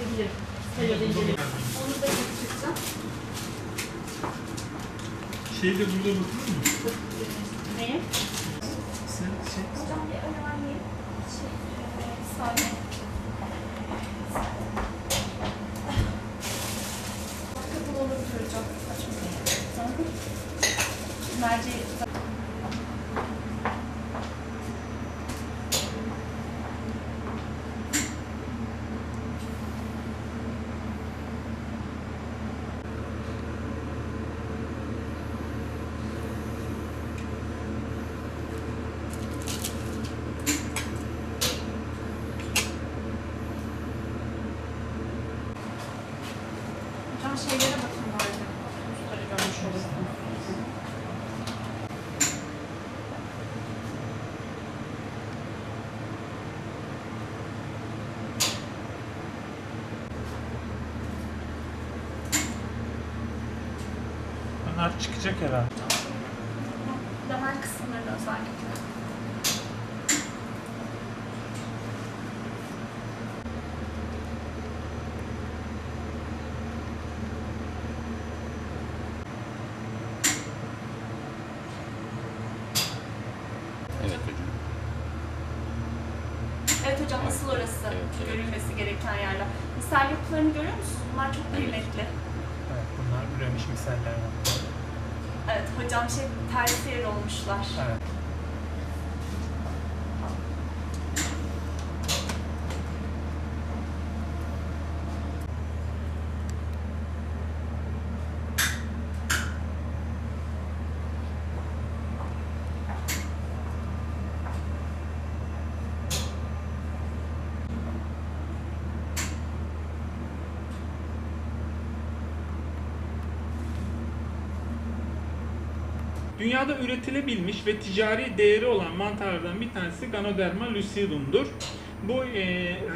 edebilirim. Sayıda incelerim. Onu da getireceğim. Şey de burada bakılır mı? Neye? Sen şey... Hocam bir vermeyin. Şey, e. Tamam. Merceği Hocam şeylere bakın bari. Kutuları görmüş olasın. Bunlar çıkacak herhalde. Damar kısımlarını özellikle. Evet hocam. Evet hocam asıl orası Evet, evet. görülmesi gereken yerler. Misal yapılarını görüyor musunuz? Bunlar çok kıymetli. Evet bunlar üremiş misaller. Evet hocam şey tersiyer olmuşlar. Evet. Dünyada üretilebilmiş ve ticari değeri olan mantarlardan bir tanesi Ganoderma lucidum'dur. Bu e,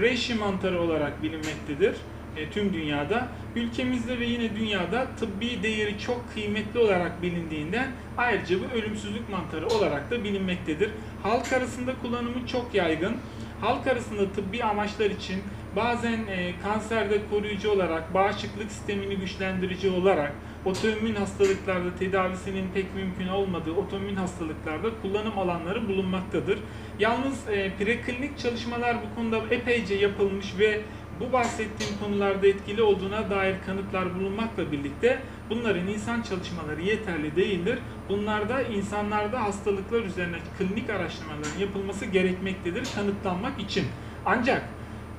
reishi mantarı olarak bilinmektedir e, tüm dünyada. Ülkemizde ve yine dünyada tıbbi değeri çok kıymetli olarak bilindiğinden ayrıca bu ölümsüzlük mantarı olarak da bilinmektedir. Halk arasında kullanımı çok yaygın. Halk arasında tıbbi amaçlar için bazen e, kanserde koruyucu olarak, bağışıklık sistemini güçlendirici olarak, otoimmün hastalıklarda tedavisinin pek mümkün olmadığı otoimmün hastalıklarda kullanım alanları bulunmaktadır. Yalnız e, preklinik çalışmalar bu konuda epeyce yapılmış ve bu bahsettiğim konularda etkili olduğuna dair kanıtlar bulunmakla birlikte bunların insan çalışmaları yeterli değildir. Bunlarda insanlarda hastalıklar üzerine klinik araştırmaların yapılması gerekmektedir kanıtlanmak için. Ancak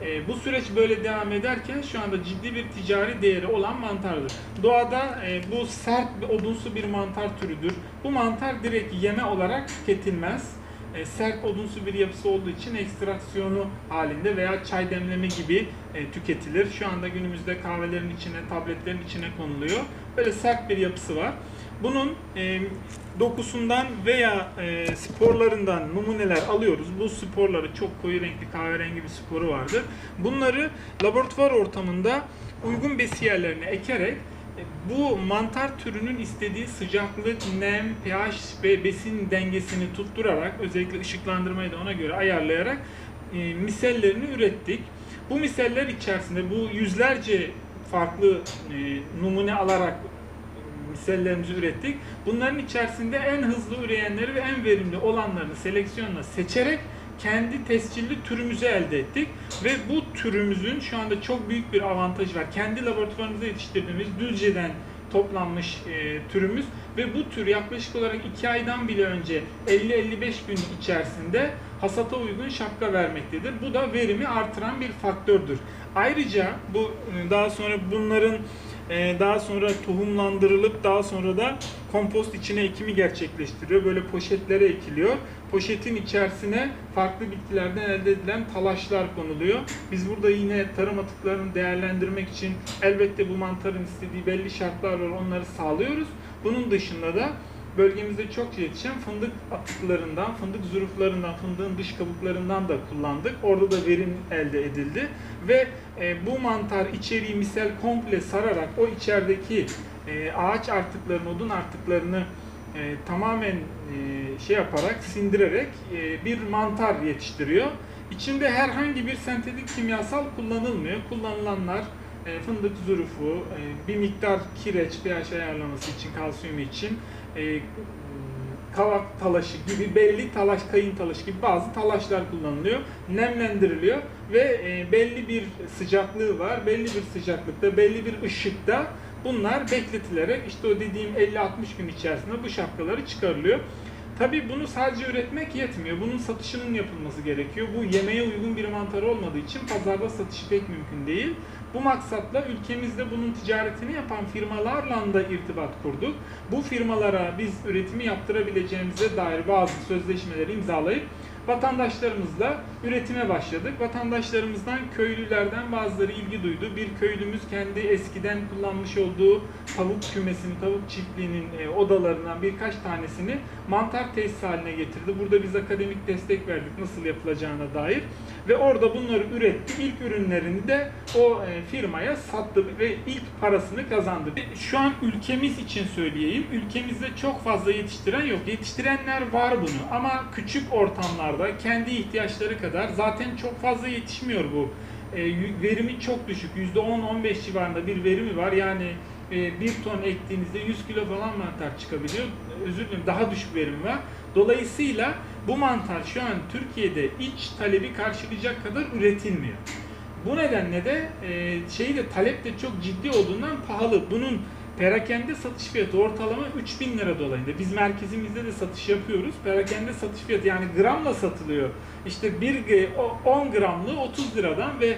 e, bu süreç böyle devam ederken şu anda ciddi bir ticari değeri olan mantardır. Doğada e, bu sert ve odunsu bir mantar türüdür. Bu mantar direkt yeme olarak tüketilmez. E, sert odunsu bir yapısı olduğu için ekstraksiyonu halinde veya çay demleme gibi e, tüketilir. Şu anda günümüzde kahvelerin içine, tabletlerin içine konuluyor. Böyle sert bir yapısı var. Bunun e, dokusundan veya e, sporlarından numuneler alıyoruz. Bu sporları çok koyu renkli kahverengi bir sporu vardır. Bunları laboratuvar ortamında uygun besiyerlerine ekerek bu mantar türünün istediği sıcaklık, nem, pH ve besin dengesini tutturarak özellikle ışıklandırmayı da ona göre ayarlayarak e, misellerini ürettik. Bu miseller içerisinde bu yüzlerce farklı e, numune alarak misellerimizi ürettik. Bunların içerisinde en hızlı üreyenleri ve en verimli olanlarını seleksiyonla seçerek kendi tescilli türümüzü elde ettik ve bu türümüzün şu anda çok büyük bir avantajı var. Kendi laboratuvarımızda yetiştirdiğimiz Düzce'den toplanmış e, türümüz ve bu tür yaklaşık olarak 2 aydan bile önce 50-55 gün içerisinde hasata uygun şapka vermektedir. Bu da verimi artıran bir faktördür. Ayrıca bu e, daha sonra bunların e, daha sonra tohumlandırılıp daha sonra da kompost içine ekimi gerçekleştiriyor. Böyle poşetlere ekiliyor. Poşetin içerisine farklı bitkilerden elde edilen talaşlar konuluyor. Biz burada yine tarım atıklarını değerlendirmek için elbette bu mantarın istediği belli şartlar var. Onları sağlıyoruz. Bunun dışında da bölgemizde çok yetişen fındık atıklarından, fındık zuruflarından, fındığın dış kabuklarından da kullandık. Orada da verim elde edildi. Ve e, bu mantar içeriği misel komple sararak o içerideki e, ağaç artıklarını, odun artıklarını e, tamamen e, şey yaparak, sindirerek e, bir mantar yetiştiriyor. İçinde herhangi bir sentetik kimyasal kullanılmıyor. Kullanılanlar e, fındık zurufu, e, bir miktar kireç pH ayarlaması için, kalsiyum için, e, kavak talaşı gibi belli talaş, kayın talaşı gibi bazı talaşlar kullanılıyor. Nemlendiriliyor ve e, belli bir sıcaklığı var. Belli bir sıcaklıkta, belli bir ışıkta bunlar bekletilerek işte o dediğim 50-60 gün içerisinde bu şapkaları çıkarılıyor. Tabii bunu sadece üretmek yetmiyor. Bunun satışının yapılması gerekiyor. Bu yemeğe uygun bir mantar olmadığı için pazarda satışı pek mümkün değil. Bu maksatla ülkemizde bunun ticaretini yapan firmalarla da irtibat kurduk. Bu firmalara biz üretimi yaptırabileceğimize dair bazı sözleşmeleri imzalayıp vatandaşlarımızla üretime başladık. Vatandaşlarımızdan köylülerden bazıları ilgi duydu. Bir köylümüz kendi eskiden kullanmış olduğu tavuk kümesini, tavuk çiftliğinin e, odalarından birkaç tanesini mantar tesisi haline getirdi. Burada biz akademik destek verdik nasıl yapılacağına dair. Ve orada bunları üretti. İlk ürünlerini de o e, firmaya sattı ve ilk parasını kazandı. Şu an ülkemiz için söyleyeyim. Ülkemizde çok fazla yetiştiren yok. Yetiştirenler var bunu ama küçük ortamlarda kendi ihtiyaçları kadar zaten çok fazla yetişmiyor bu. E, verimi çok düşük. %10-15 civarında bir verimi var. Yani e, bir ton ektiğinizde 100 kilo falan mantar çıkabiliyor. Özür dilerim daha düşük verim var. Dolayısıyla bu mantar şu an Türkiye'de iç talebi karşılayacak kadar üretilmiyor. Bu nedenle de e, şeyi de talep de çok ciddi olduğundan pahalı. Bunun perakende satış fiyatı ortalama 3000 lira dolayında. Biz merkezimizde de satış yapıyoruz. Perakende satış fiyatı yani gramla satılıyor. İşte bir g- o- 10 gramlı 30 liradan ve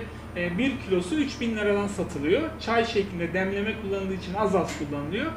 1 kilosu 3000 liradan satılıyor. Çay şeklinde demleme kullanıldığı için az az kullanılıyor.